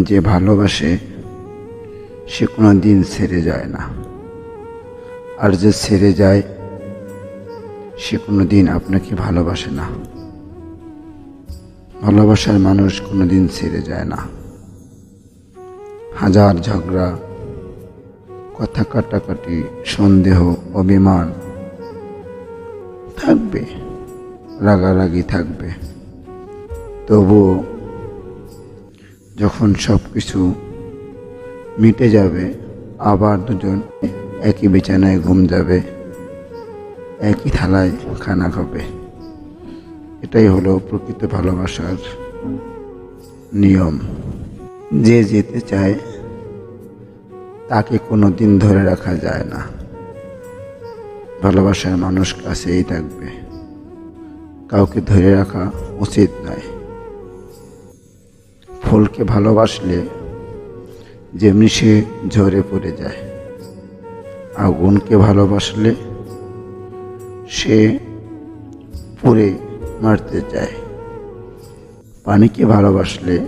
যে ভালোবাসে, সে কোনো দিন ছেড়ে যায় না। আর যে ছেড়ে যায়, সে কোনো দিন আপনাকে ভালোবাসে না। ভালোবাসার মানুষ কোনো দিন ছেড়ে যায় না। হাজার ঝগড়া, কথা কাটাকাটি, সন্দেহ, অভিমান থাকবে, রাগারাগি থাকবে। তবুও যখন সব কিছু মিটে যাবে, আবার দুজন একই বিছানায় ঘুম যাবে, একই থালায় খানা খাবে। এটাই হলো প্রকৃত ভালোবাসার নিয়ম। যে যেতে চায়, তাকে কোনো দিন ধরে রাখা যায় না। ভালোবাসার মানুষ কাছেই থাকবে। কাউকে ধরে রাখা উচিত নয়। ফুলকে ভালোবাসলে যেমনি সে ঝরে পড়ে যায়। আগুনকে ভালোবাসলে সে পুড়ে মারতে চায়। পানিকে ভালোবাসলে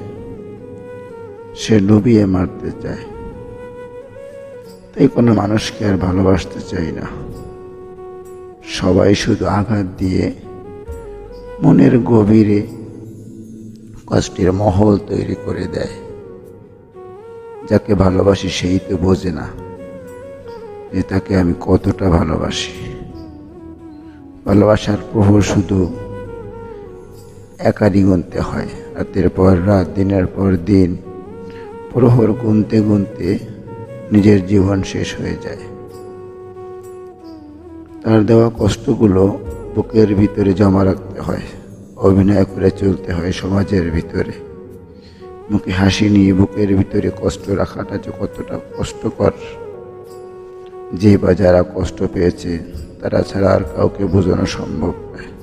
সে ডুবিয়ে মারতে চায়। তাই কোনো মানুষকে আর ভালোবাসতে চাই না। সবাই শুধু আঘাত দিয়ে মনের গভীরে কষ্টের মহল তৈরি করে দেয়। যাকে ভালোবাসি সেই তো বোঝে না যে তাকে আমি কতটা ভালোবাসি। ভালোবাসার প্রহর শুধু একারই গুনতে হয়। রাতের পর রাত, দিনের পর দিন, প্রহর গুনতে গুনতে নিজের জীবন শেষ হয়ে যায়। তার দেওয়া কষ্টগুলো বুকের ভিতরে জমা রাখতে হয়। অভিনয় করে চলতে হয় সমাজের ভিতরে। মুখে হাসি নিয়ে বুকের ভিতরে কষ্ট রাখাটা যে কতটা কষ্টকর। যে বা যারা কষ্ট পেয়েছে, তারা ছাড়া আর কাউকে বোঝানো সম্ভব নয়।